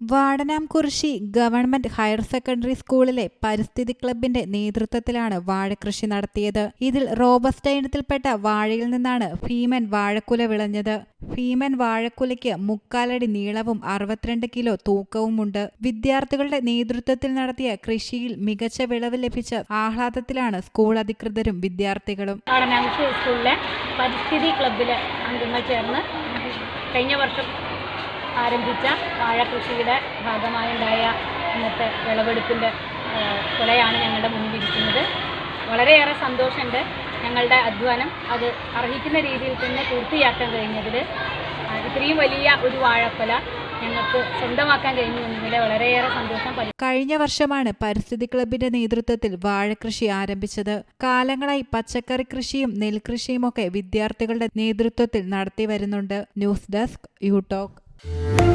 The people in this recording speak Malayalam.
വാടനാംകുറിശി ഗവൺമെന്റ് ഹയർ സെക്കൻഡറി സ്കൂളിലെ പരിസ്ഥിതി ക്ലബിന്റെ നേതൃത്വത്തിലാണ് വാഴകൃഷി നടത്തിയത്. ഇതിൽ റോബസ്റ്റ ഇനത്തിൽപ്പെട്ട വാഴയിൽ നിന്നാണ് ഭീമൻ വാഴക്കുല വിളഞ്ഞത്. ഭീമൻ വാഴക്കുലയ്ക്ക് മുക്കാലടി നീളവും അറുപത്തിരണ്ട് കിലോ തൂക്കവുമുണ്ട്. വിദ്യാർത്ഥികളുടെ നേതൃത്വത്തിൽ നടത്തിയ കൃഷിയിൽ മികച്ച വിളവ് ലഭിച്ച ആഹ്ലാദത്തിലാണ് സ്കൂൾ അധികൃതരും വിദ്യാർത്ഥികളും. പരിസ്ഥിതി ക്ലബ്ബിലെ അംഗങ്ങൾ ചേർന്ന് കഴിഞ്ഞ വർഷം ആരംഭിച്ച വാഴ കൃഷിയുടെ ഭാഗമായുണ്ടായ ഇന്നത്തെ വിളവെടുപ്പിന്റെ കൊലയാണ് ഞങ്ങളുടെ മുന്നിലിരിക്കുന്നത്. വളരെയേറെ സന്തോഷമുണ്ട് ഞങ്ങളുടെ അധ്വാനം അത് അർഹിക്കുന്ന രീതിയിൽ തന്നെ പൂർത്തിയാക്കാൻ കഴിഞ്ഞതിൽ. ഇത്രയും വലിയ ഒരു വാഴക്കൊല കഴിഞ്ഞ വർഷമാണ് പരിസ്ഥിതി ക്ലബിന്റെ നേതൃത്വത്തിൽ വാഴകൃഷി ആരംഭിച്ചത്. കാലങ്ങളായി പച്ചക്കറി കൃഷിയും നെൽകൃഷിയും ഒക്കെ വിദ്യാർത്ഥികളുടെ നേതൃത്വത്തിൽ നടത്തി വരുന്നുണ്ട് ന്യൂസ് ഡെസ്ക് യൂടോക്ക് Thank.